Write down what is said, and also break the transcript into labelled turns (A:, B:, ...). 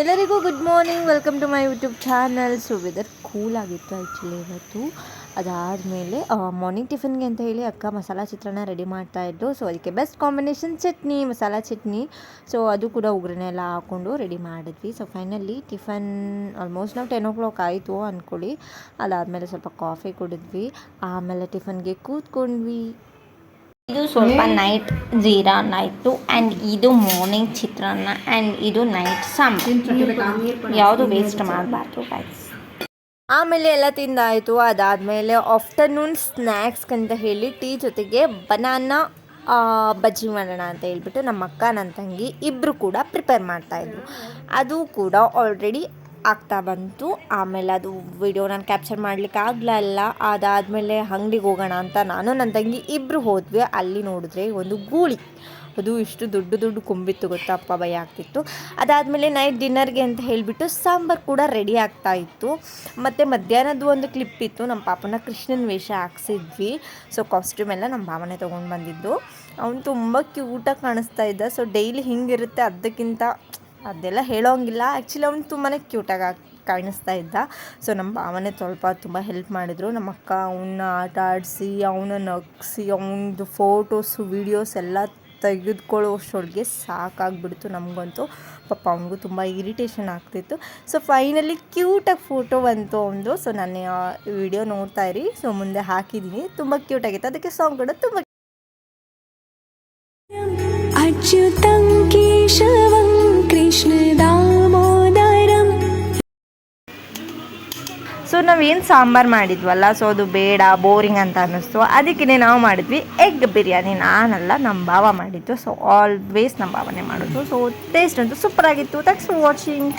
A: ಎಲ್ಲರಿಗೂ good morning welcome to my YouTube channel so weather cool ಆಗಿತ್ತು actually ಇವತ್ತು. ಅದಾದಮೇಲೆ ಮಾರ್ನಿಂಗ್ ಟಿಫನ್ಗೆ ಅಂತ ಹೇಳಿ ಅಕ್ಕ ಮಸಾಲ ಚಿತ್ರಾನ್ನ ರೆಡಿ ಮಾಡ್ತಾಯಿದ್ದು ಸೊ ಅದಕ್ಕೆ best combination chutney, masala chutney. So ಅದು ಕೂಡ ಉಗ್ರನೆ ಎಲ್ಲ ಹಾಕ್ಕೊಂಡು ರೆಡಿ ಮಾಡಿದ್ವಿ. ಸೊ ಫೈನಲಿ ಟಿಫನ್ ಆಲ್ಮೋಸ್ಟ್ ನಾವು ಟೆನ್ ಓ ಕ್ಲಾಕ್ ಆಯಿತು ಅಂದ್ಕೊಳ್ಳಿ ಅದಾದಮೇಲೆ ಸ್ವಲ್ಪ ಕಾಫಿ ಕುಡಿದ್ವಿ. ಆಮೇಲೆ ಟಿಫನ್ಗೆ ಕೂತ್ಕೊಂಡ್ವಿ.
B: ಇದು ಸ್ವಲ್ಪ ನೈಟ್ ಜೀರಾ ನೈಟು ಆ್ಯಂಡ್ ಇದು ಮಾರ್ನಿಂಗ್ ಚಿತ್ರಾನ್ನ ಆ್ಯಂಡ್ ಇದು ನೈಟ್ ಸಾಂಬಾರ್. ಯಾವುದು ವೇಸ್ಟ್ ಮಾಡಬಾರ್ದು ಗೈಸ್
A: ಆಮೇಲೆ ಎಲ್ಲ ತಿಂದಾಯಿತು. ಅದಾದಮೇಲೆ ಆಫ್ಟರ್ನೂನ್ ಸ್ನ್ಯಾಕ್ಸ್ ಅಂತ ಹೇಳಿ ಟೀ ಜೊತೆಗೆ ಬನಾನಾ ಬಜ್ಜಿ ಮಾಡೋಣ ಅಂತ ಹೇಳ್ಬಿಟ್ಟು ನಮ್ಮ ಅಕ್ಕ ನನ್ನ ತಂಗಿ ಇಬ್ಬರು ಕೂಡ ಪ್ರಿಪೇರ್ ಮಾಡ್ತಾಯಿದ್ರು ಅದು ಕೂಡ ಆಲ್ರೆಡಿ ಆಗ್ತಾ ಬಂತು. ಆಮೇಲೆ ಅದು ವಿಡಿಯೋ ನಾನು ಕ್ಯಾಪ್ಚರ್ ಮಾಡಲಿಕ್ಕೆ ಆಗಲಿಲ್ಲ ಅದಾದಮೇಲೆ ಅಂಗಡಿಗೆ ಹೋಗೋಣ ಅಂತ ನಾನು ನನ್ನ ತಂಗಿ ಇಬ್ಬರು ಹೋದ್ವಿ. ಅಲ್ಲಿ ನೋಡಿದ್ರೆ ಒಂದು ಗೂಳಿ. ಅದು ಇಷ್ಟು ದೊಡ್ಡ ದೊಡ್ಡ ಕೊಂಬಿತ್ತು ಗೊತ್ತಾ? ಅಪ್ಪ ಭಯ ಆಗ್ತಿತ್ತು. ಅದಾದಮೇಲೆ ನೈಟ್ ಡಿನ್ನರ್ಗೆ ಅಂತ ಹೇಳಿಬಿಟ್ಟು ಸಾಂಬಾರು ಕೂಡ ರೆಡಿ ಆಗ್ತಾ ಇತ್ತು. ಮತ್ತು ಮಧ್ಯಾಹ್ನದ್ದು ಒಂದು ಕ್ಲಿಪ್ ಇತ್ತು. ನಮ್ಮ ಪಾಪನ ಕೃಷ್ಣನ ವೇಷ ಹಾಕ್ಸಿದ್ವಿ. ಸೊ ಕಾಸ್ಟ್ಯೂಮ್ ಎಲ್ಲ ನಮ್ಮ ಭಾವನೆ ತೊಗೊಂಡು ಬಂದಿದ್ದು. ಅವನು ತುಂಬ ಕ್ಯೂಟಾಗಿ ಕಾಣಿಸ್ತಾ ಇದ್ದ. ಸೊ ಡೈಲಿ ಹಿಂಗಿರುತ್ತೆ. ಅದಕ್ಕಿಂತ ಅದೆಲ್ಲ ಹೇಳೋಂಗಿಲ್ಲ. ಆ್ಯಕ್ಚುಲಿ ಅವ್ನು ತುಂಬಾ ಕ್ಯೂಟಾಗಿ ಕಾಣಿಸ್ತಾ ಇದ್ದ. ಸೊ ನಮ್ಮ ಭಾವನೆ ಸ್ವಲ್ಪ ತುಂಬ ಹೆಲ್ಪ್ ಮಾಡಿದರು. ನಮ್ಮ ಅಕ್ಕ ಅವನ್ನ ಆಟ ಆಡಿಸಿ, ಅವನ ನಗಿಸಿ, ಅವನದು ಫೋಟೋಸು ವೀಡಿಯೋಸ್ ಎಲ್ಲ ತೆಗೆದುಕೊಳ್ಳೋಷ್ಟೊಳಗೆ ಸಾಕಾಗ್ಬಿಡ್ತು ನಮಗಂತೂ. ಪಾಪ ಅವನಿಗೂ ತುಂಬ ಇರಿಟೇಷನ್ ಆಗ್ತಿತ್ತು. ಸೊ ಫೈನಲಿ ಕ್ಯೂಟಾಗಿ ಫೋಟೋ ಬಂತು ಅವನದು. ಸೊ ನಾನು ವಿಡಿಯೋ ನೋಡ್ತಾ ಇರಿ. ಸೊ ಮುಂದೆ ಹಾಕಿದ್ದೀನಿ ತುಂಬ ಕ್ಯೂಟಾಗಿತ್ತು ಅದಕ್ಕೆ ಸಾಂಗ್ ಕೂಡ ತುಂಬ ಸೊ ನಾವೇನು ಸಾಂಬಾರು ಮಾಡಿದ್ವಲ್ಲ? ಸೊ ಅದು ಬೇಡ ಬೋರಿಂಗ್ ಅಂತ ಅನ್ನಿಸ್ತು. ಅದಕ್ಕೆ ನಾವು ಮಾಡಿದ್ವಿ ಎಗ್ ಬಿರಿಯಾನಿ. ನಾನಲ್ಲ ನಮ್ಮ ಭಾವ ಮಾಡಿದ್ದು. ಸೊ ಆಲ್ವೇಸ್ ನಮ್ಮ ಭಾವನೆ ಮಾಡೋದು. ಸೊ ಟೇಸ್ಟ್ ಅಂತೂ ಸೂಪರ್ ಆಗಿತ್ತು. Thanks for watching